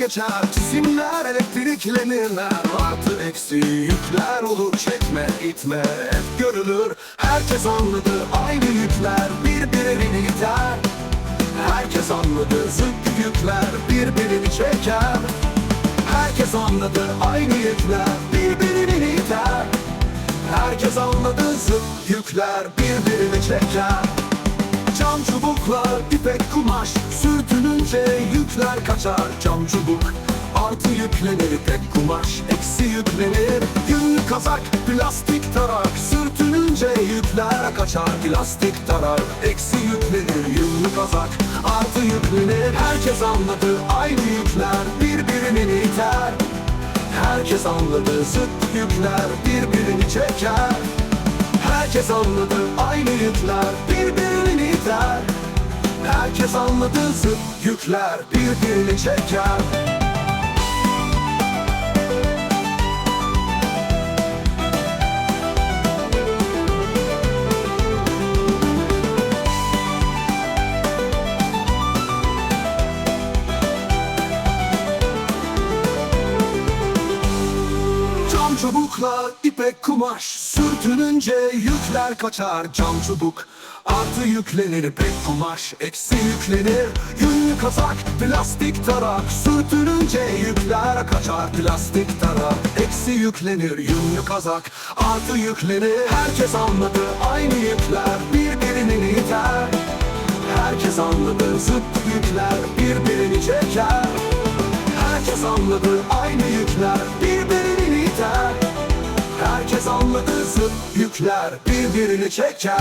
kaçar Cisimler elektriklenirler. Artı eksi yükler olur. Çekme itme hep görülür. Herkes anladı. Aynı yükler Birbirini iter. Herkes anladı. Zıt yükler Birbirini çeker. Herkes anladı. Aynı yükler Birbirini iter. Herkes anladı. Zıt yükler Birbirini çeker Cam çubuklar, ipek kumaş Sürtününce yükler kaçar. Cam çubuk artı yüklenir ipek kumaş Eksi yüklenir. Yünlü kazak, plastik tarak Sürtününce yükler kaçar. Plastik tarak, eksi yüklenir Yünlü kazak, artı yüklenir. Herkes anladı aynı yükler Birbirini iter. Herkes anladı zıt yükler Birbirini çeker Herkes anladı aynı yükler birbirini iter. Herkes anladı zıt yükler birbirini çeker çubukla ipek kumaş. Sürtününce yükler kaçar Cam çubuk. Artı yüklenir ipek kumaş Eksi yüklenir. Yünlü kazak Plastik tarak. Sürtününce yükler kaçar Plastik tarak. Eksi yüklenir yünlü kazak Artı yüklenir. Herkes anladı aynı yükler Birbirini iter. Herkes anladı zıt yükler Birbirini çeker. Herkes anladı aynı yükler birbirini zıt yükler birbirini çeker